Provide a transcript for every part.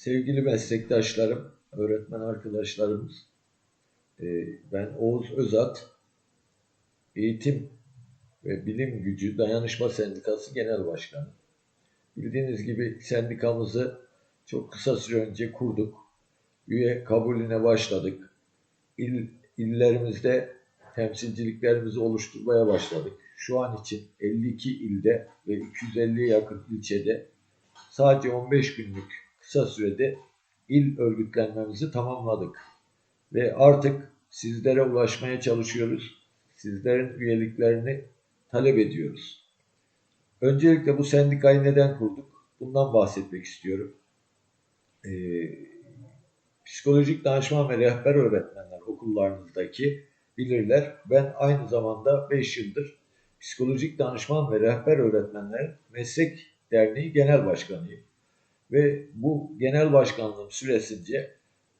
Sevgili meslektaşlarım, öğretmen arkadaşlarımız, e, ben Oğuz Özat, Eğitim ve Bilim Gücü Dayanışma Sendikası Genel Başkanı. Bildiğiniz gibi sendikamızı çok kısa süre önce kurduk. Üye kabulüne başladık. İl, illerimizde temsilciliklerimizi oluşturmaya başladık. Şu an için 52 ilde ve 250'ye yakın ilçede sadece 15 günlük kısa sürede il örgütlenmemizi tamamladık. Ve artık sizlere ulaşmaya çalışıyoruz. Sizlerin üyeliklerini talep ediyoruz. Öncelikle bu sendikayı neden kurduk? Bundan bahsetmek istiyorum. Ee, psikolojik danışman ve rehber öğretmenler okullarınızdaki bilirler. Ben aynı zamanda 5 yıldır psikolojik danışman ve rehber öğretmenler meslek derneği genel başkanıyım ve bu genel başkanlığım süresince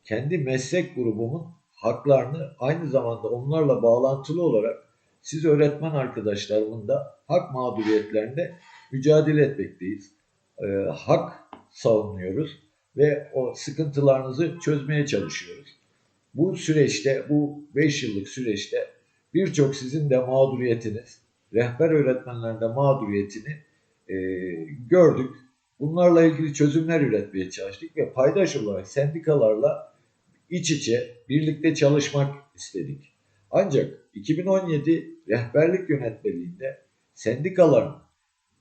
kendi meslek grubumun haklarını aynı zamanda onlarla bağlantılı olarak siz öğretmen arkadaşlarımın da hak mağduriyetlerinde mücadele etmekteyiz. Ee, hak savunuyoruz ve o sıkıntılarınızı çözmeye çalışıyoruz. Bu süreçte, bu 5 yıllık süreçte birçok sizin de mağduriyetiniz, rehber öğretmenlerin de mağduriyetini e, gördük, Bunlarla ilgili çözümler üretmeye çalıştık ve paydaş olarak sendikalarla iç içe birlikte çalışmak istedik. Ancak 2017 rehberlik yönetmeliğinde sendikaların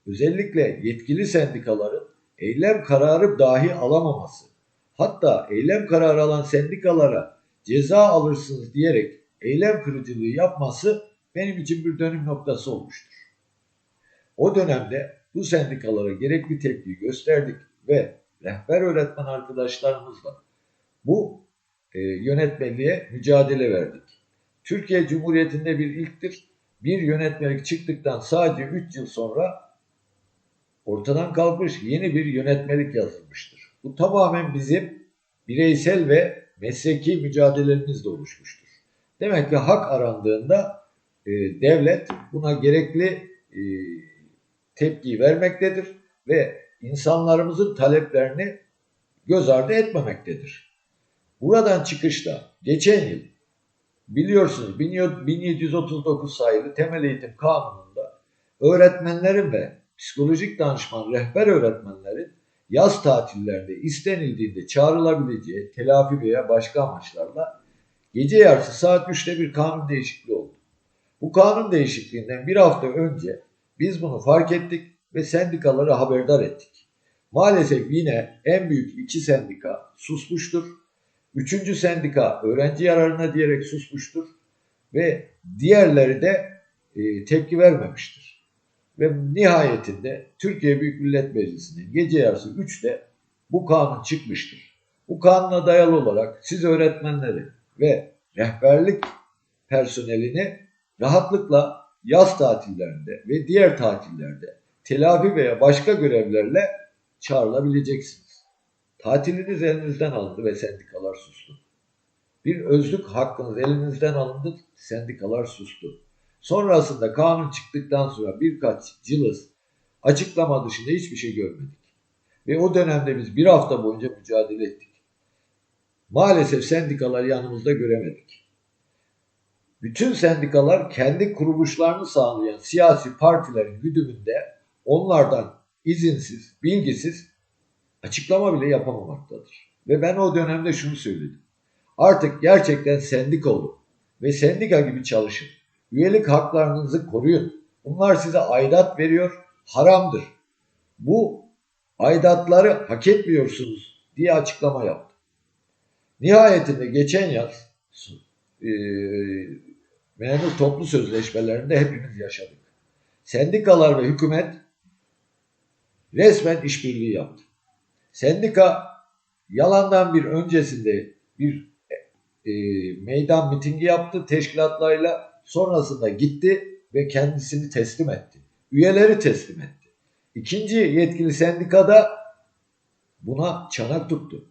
özellikle yetkili sendikaların eylem kararı dahi alamaması hatta eylem kararı alan sendikalara ceza alırsınız diyerek eylem kırıcılığı yapması benim için bir dönüm noktası olmuştur. O dönemde bu sendikalara gerekli tepki gösterdik ve rehber öğretmen arkadaşlarımızla bu e, yönetmeliğe mücadele verdik. Türkiye Cumhuriyeti'nde bir ilktir. Bir yönetmelik çıktıktan sadece 3 yıl sonra ortadan kalkmış yeni bir yönetmelik yazılmıştır. Bu tamamen bizim bireysel ve mesleki mücadelemizle oluşmuştur. Demek ki hak arandığında e, devlet buna gerekli e, tepki vermektedir ve insanlarımızın taleplerini göz ardı etmemektedir. Buradan çıkışta geçen yıl biliyorsunuz 1739 sayılı temel eğitim kanununda öğretmenlerin ve psikolojik danışman rehber öğretmenlerin yaz tatillerinde istenildiğinde çağrılabileceği telafi veya başka amaçlarla gece yarısı saat 3'te bir kanun değişikliği oldu. Bu kanun değişikliğinden bir hafta önce biz bunu fark ettik ve sendikaları haberdar ettik. Maalesef yine en büyük iki sendika susmuştur. Üçüncü sendika öğrenci yararına diyerek susmuştur. Ve diğerleri de e, tepki vermemiştir. Ve nihayetinde Türkiye Büyük Millet Meclisi'nin gece yarısı 3'te bu kanun çıkmıştır. Bu kanuna dayalı olarak siz öğretmenleri ve rehberlik personelini rahatlıkla yaz tatillerinde ve diğer tatillerde telafi veya başka görevlerle çağrılabileceksiniz. Tatiliniz elinizden alındı ve sendikalar sustu. Bir özlük hakkınız elinizden alındı, sendikalar sustu. Sonrasında kanun çıktıktan sonra birkaç cılız açıklama dışında hiçbir şey görmedik. Ve o dönemde biz bir hafta boyunca mücadele ettik. Maalesef sendikalar yanımızda göremedik bütün sendikalar kendi kuruluşlarını sağlayan siyasi partilerin güdümünde onlardan izinsiz, bilgisiz açıklama bile yapamamaktadır. Ve ben o dönemde şunu söyledim. Artık gerçekten sendika olun ve sendika gibi çalışın. Üyelik haklarınızı koruyun. Bunlar size aidat veriyor, haramdır. Bu aidatları hak etmiyorsunuz diye açıklama yaptı. Nihayetinde geçen yaz e, memur toplu sözleşmelerinde hepimiz yaşadık. Sendikalar ve hükümet resmen işbirliği yaptı. Sendika yalandan bir öncesinde bir e, meydan mitingi yaptı teşkilatlarıyla sonrasında gitti ve kendisini teslim etti. Üyeleri teslim etti. İkinci yetkili sendikada buna çanak tuttu.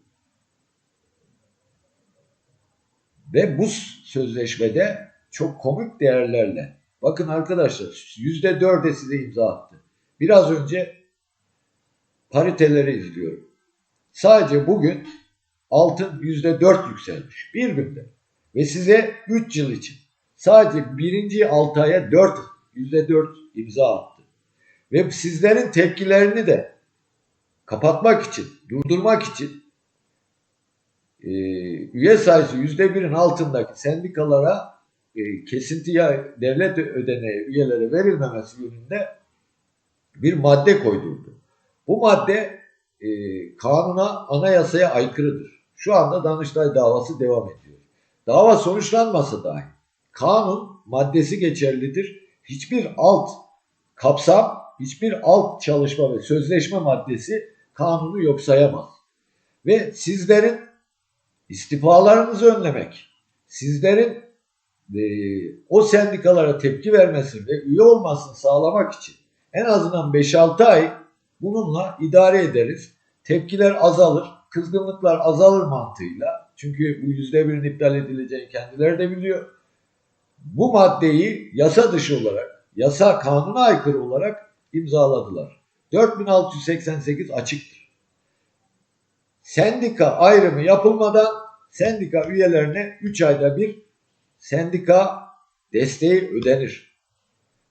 Ve bu sözleşmede çok komik değerlerle. Bakın arkadaşlar yüzde dörde size imza attı. Biraz önce pariteleri izliyorum. Sadece bugün altın %4 yükselmiş. Bir günde. Ve size 3 yıl için sadece birinci 6 aya 4, %4 imza attı. Ve sizlerin tepkilerini de kapatmak için, durdurmak için e, üye sayısı %1'in altındaki sendikalara e, kesinti ya devlet ödeneği üyelere verilmemesi yönünde bir madde koydurdu. Bu madde e, kanuna, anayasaya aykırıdır. Şu anda Danıştay davası devam ediyor. Dava sonuçlanmasa dahi kanun maddesi geçerlidir. Hiçbir alt kapsam, hiçbir alt çalışma ve sözleşme maddesi kanunu yok sayamaz. Ve sizlerin istifalarınızı önlemek, sizlerin e, o sendikalara tepki vermesini ve üye olmasını sağlamak için en azından 5-6 ay bununla idare ederiz. Tepkiler azalır, kızgınlıklar azalır mantığıyla. Çünkü bu %1'in iptal edileceğini kendileri de biliyor. Bu maddeyi yasa dışı olarak, yasa kanuna aykırı olarak imzaladılar. 4688 açıktır. Sendika ayrımı yapılmadan sendika üyelerine 3 ayda bir sendika desteği ödenir.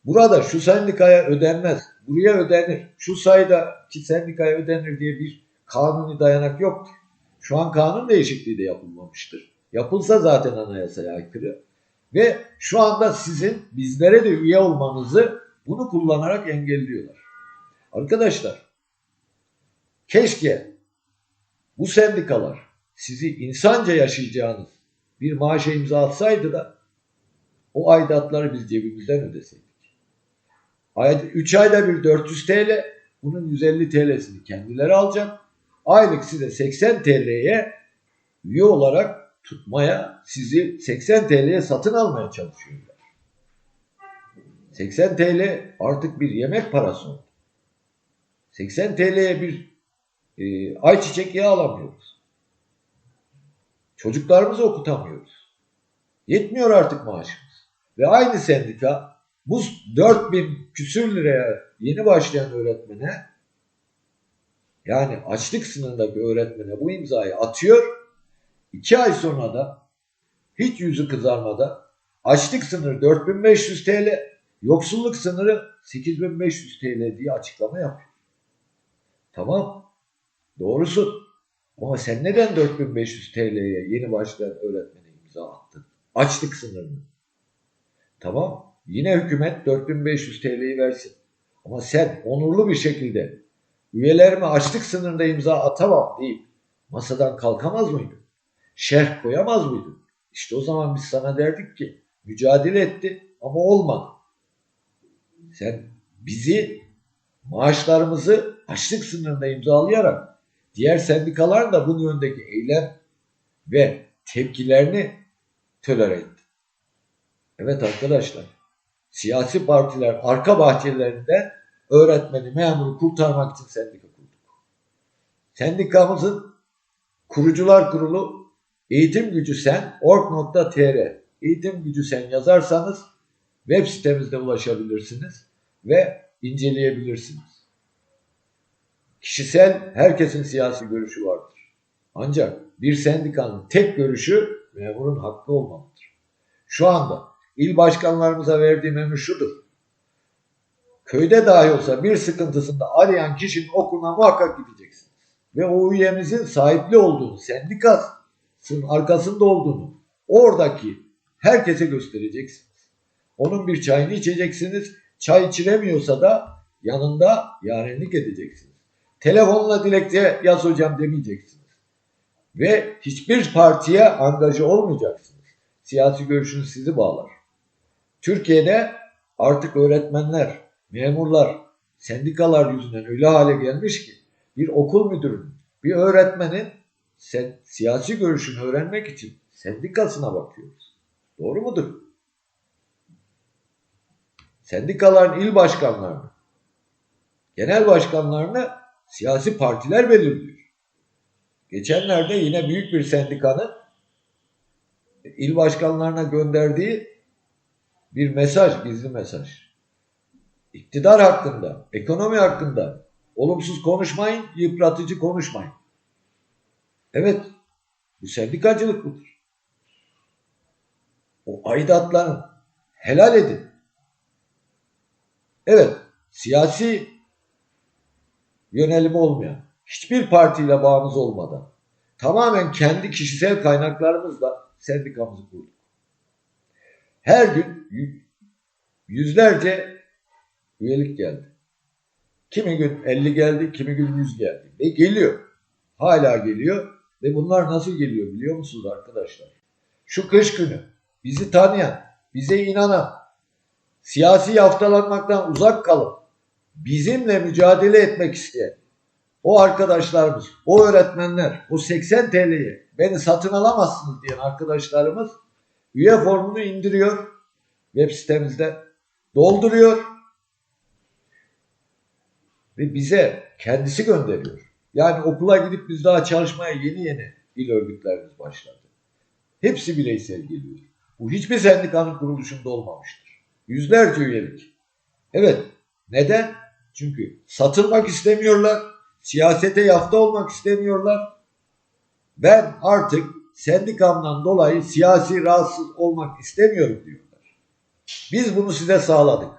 Burada şu sendikaya ödenmez, buraya ödenir, şu sayıda ki sendikaya ödenir diye bir kanuni dayanak yoktur. Şu an kanun değişikliği de yapılmamıştır. Yapılsa zaten anayasaya aykırı. Ve şu anda sizin bizlere de üye olmanızı bunu kullanarak engelliyorlar. Arkadaşlar keşke bu sendikalar sizi insanca yaşayacağınız bir maaşa imza atsaydı da o aidatları biz cebimizden ödeseydik. 3 ayda bir 400 TL, bunun 150 TL'sini kendileri alacak. Aylık size 80 TL'ye üye olarak tutmaya, sizi 80 TL'ye satın almaya çalışıyorlar. 80 TL artık bir yemek parası oldu. 80 TL'ye bir e, ayçiçek yağı alamıyoruz. Çocuklarımızı okutamıyoruz. Yetmiyor artık maaşımız. Ve aynı sendika bu 4000 küsür liraya yeni başlayan öğretmene yani açlık sınırındaki öğretmene bu imzayı atıyor. İki ay sonra da hiç yüzü kızarmadan açlık sınırı 4500 TL, yoksulluk sınırı 8500 TL diye açıklama yapıyor. Tamam. Doğrusu. Ama sen neden 4500 TL'ye yeni başlayan öğretmene imza attın? Açlık sınırını. Tamam. Yine hükümet 4500 TL'yi versin. Ama sen onurlu bir şekilde üyelerime açlık sınırında imza atamam deyip masadan kalkamaz mıydın? Şerh koyamaz mıydın? İşte o zaman biz sana derdik ki mücadele etti ama olmadı. Sen bizi maaşlarımızı açlık sınırında imzalayarak diğer sendikalar da bunun yöndeki eylem ve tepkilerini tölere etti. Evet arkadaşlar siyasi partiler arka bahçelerinde öğretmeni, memuru kurtarmak için sendika kurduk. Sendikamızın kurucular kurulu eğitim gücü sen org.tr eğitim gücü sen yazarsanız web sitemizde ulaşabilirsiniz ve inceleyebilirsiniz. Kişisel herkesin siyasi görüşü vardır. Ancak bir sendikanın tek görüşü memurun hakkı olmalıdır. Şu anda il başkanlarımıza verdiğim emir şudur. Köyde dahi olsa bir sıkıntısında arayan kişinin okuluna muhakkak gideceksiniz. Ve o üyemizin sahipli olduğunu, sendikasının arkasında olduğunu oradaki herkese göstereceksiniz. Onun bir çayını içeceksiniz. Çay içiremiyorsa da yanında yarenlik edeceksiniz. Telefonla dilekçe yaz hocam demeyeceksiniz. Ve hiçbir partiye angaja olmayacaksınız. Siyasi görüşünüz sizi bağlar. Türkiye'de artık öğretmenler, memurlar, sendikalar yüzünden öyle hale gelmiş ki bir okul müdürünün, bir öğretmenin sen, siyasi görüşünü öğrenmek için sendikasına bakıyoruz. Doğru mudur? Sendikaların il başkanlarını, genel başkanlarını siyasi partiler belirliyor. Geçenlerde yine büyük bir sendikanın il başkanlarına gönderdiği bir mesaj, gizli mesaj. İktidar hakkında, ekonomi hakkında olumsuz konuşmayın, yıpratıcı konuşmayın. Evet, bu sendikacılık budur. O aidatların helal edin. Evet, siyasi yönelimi olmayan, hiçbir partiyle bağımız olmadan, tamamen kendi kişisel kaynaklarımızla sendikamızı kurduk. Her gün yüzlerce üyelik geldi. Kimi gün 50 geldi, kimi gün 100 geldi. Ve geliyor. Hala geliyor. Ve bunlar nasıl geliyor biliyor musunuz arkadaşlar? Şu kış günü bizi tanıyan, bize inanan, siyasi yaftalanmaktan uzak kalıp bizimle mücadele etmek isteyen o arkadaşlarımız, o öğretmenler, o 80 TL'yi beni satın alamazsınız diyen arkadaşlarımız üye formunu indiriyor web sitemizde dolduruyor ve bize kendisi gönderiyor. Yani okula gidip biz daha çalışmaya yeni yeni il örgütlerimiz başladı. Hepsi bireysel geliyor. Bu hiçbir sendikanın kuruluşunda olmamıştır. Yüzlerce üyelik. Evet. Neden? Çünkü satılmak istemiyorlar. Siyasete yafta olmak istemiyorlar. Ben artık sendikamdan dolayı siyasi rahatsız olmak istemiyorum diyorlar. Biz bunu size sağladık.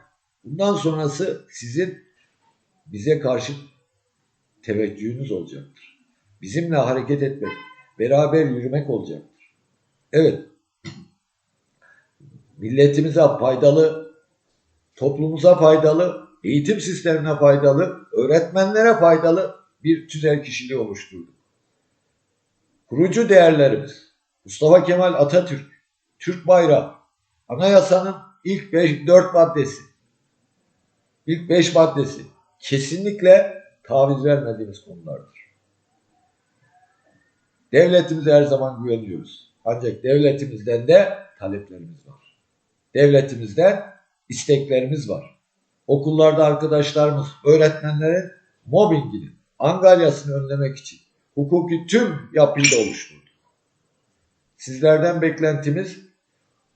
Bundan sonrası sizin bize karşı teveccühünüz olacaktır. Bizimle hareket etmek, beraber yürümek olacaktır. Evet, milletimize faydalı, toplumumuza faydalı, eğitim sistemine faydalı, öğretmenlere faydalı bir tüzel kişiliği oluşturduk. Kurucu değerlerimiz Mustafa Kemal Atatürk, Türk bayrağı, anayasanın ilk 5 4 maddesi, ilk 5 maddesi kesinlikle taviz vermediğimiz konulardır. Devletimize her zaman güveniyoruz. Ancak devletimizden de taleplerimiz var. Devletimizden isteklerimiz var. Okullarda arkadaşlarımız, öğretmenlerin mobbingini, angalyasını önlemek için hukuki tüm yapıyı da oluşturduk. Sizlerden beklentimiz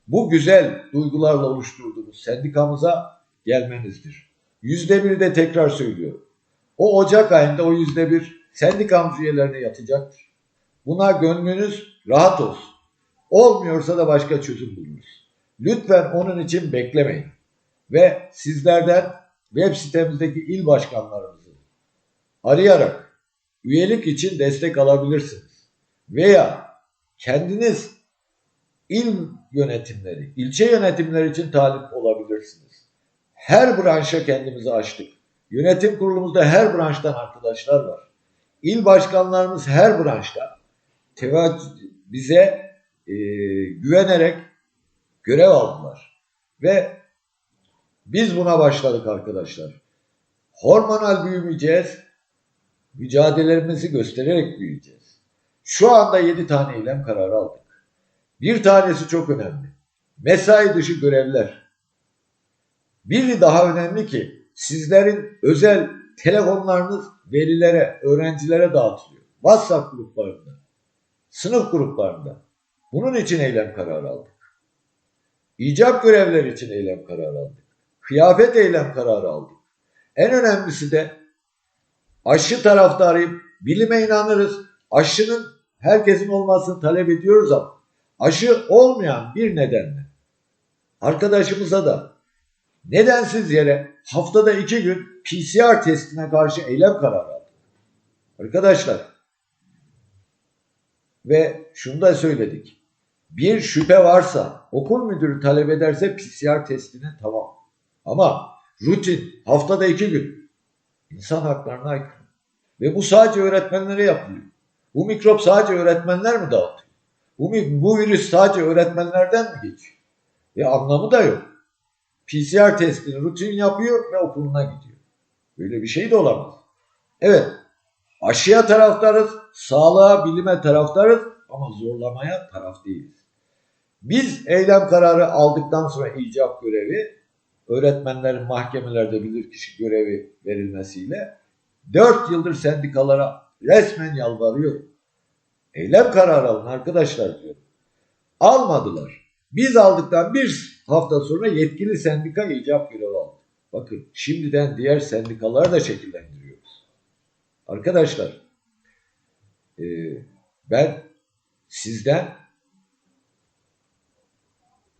bu güzel duygularla oluşturduğumuz sendikamıza gelmenizdir. Yüzde bir de tekrar söylüyorum. O Ocak ayında o yüzde bir sendikamız üyelerine yatacaktır. Buna gönlünüz rahat olsun. Olmuyorsa da başka çözüm buluruz. Lütfen onun için beklemeyin. Ve sizlerden web sitemizdeki il başkanlarımızı arayarak üyelik için destek alabilirsiniz. Veya kendiniz il yönetimleri, ilçe yönetimleri için talip olabilirsiniz. Her branşa kendimizi açtık. Yönetim kurulumuzda her branştan arkadaşlar var. İl başkanlarımız her branşta bize e, güvenerek görev aldılar. Ve biz buna başladık arkadaşlar. Hormonal büyümeyeceğiz, mücadelelerimizi göstererek büyüyeceğiz. Şu anda 7 tane eylem kararı aldık. Bir tanesi çok önemli. Mesai dışı görevler. Biri daha önemli ki sizlerin özel telefonlarınız velilere, öğrencilere dağıtılıyor. WhatsApp gruplarında, sınıf gruplarında. Bunun için eylem kararı aldık. İcap görevleri için eylem kararı aldık. Kıyafet eylem kararı aldık. En önemlisi de aşı taraftarıyım. Bilime inanırız. Aşının herkesin olmasını talep ediyoruz ama aşı olmayan bir nedenle arkadaşımıza da nedensiz yere haftada iki gün PCR testine karşı eylem kararı aldık. Arkadaşlar ve şunu da söyledik. Bir şüphe varsa okul müdürü talep ederse PCR testine tamam. Ama rutin haftada iki gün insan haklarına aykırı. Ve bu sadece öğretmenlere yapılıyor. Bu mikrop sadece öğretmenler mi dağıtıyor? Bu, bu virüs sadece öğretmenlerden mi geçiyor? Ve anlamı da yok. PCR testini rutin yapıyor ve okuluna gidiyor. Böyle bir şey de olamaz. Evet, aşıya taraftarız, sağlığa, bilime taraftarız ama zorlamaya taraf değiliz. Biz eylem kararı aldıktan sonra icap görevi, öğretmenlerin mahkemelerde bilirkişi görevi verilmesiyle 4 yıldır sendikalara resmen yalvarıyor. Eylem kararı alın arkadaşlar diyor. Almadılar. Biz aldıktan bir hafta sonra yetkili sendika icap görevi aldı. Bakın şimdiden diğer sendikaları da şekillendiriyoruz. Arkadaşlar e, Ben sizden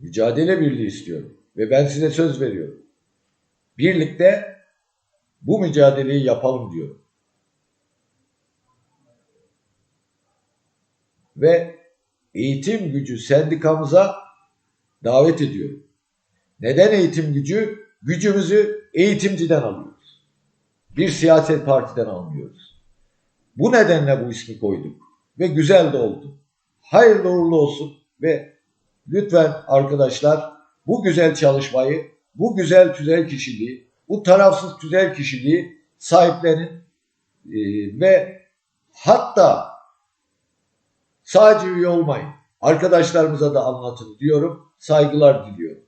mücadele birliği istiyorum ve ben size söz veriyorum. Birlikte bu mücadeleyi yapalım diyorum. Ve eğitim gücü sendikamıza davet ediyorum. Neden eğitim gücü? Gücümüzü eğitimciden alıyoruz. Bir siyaset partiden almıyoruz. Bu nedenle bu ismi koyduk ve güzel de oldu. Hayırlı uğurlu olsun ve lütfen arkadaşlar bu güzel çalışmayı, bu güzel tüzel kişiliği, bu tarafsız tüzel kişiliği sahiplenin Ee, ve hatta sadece üye olmayın. Arkadaşlarımıza da anlatın diyorum. Saygılar diliyorum.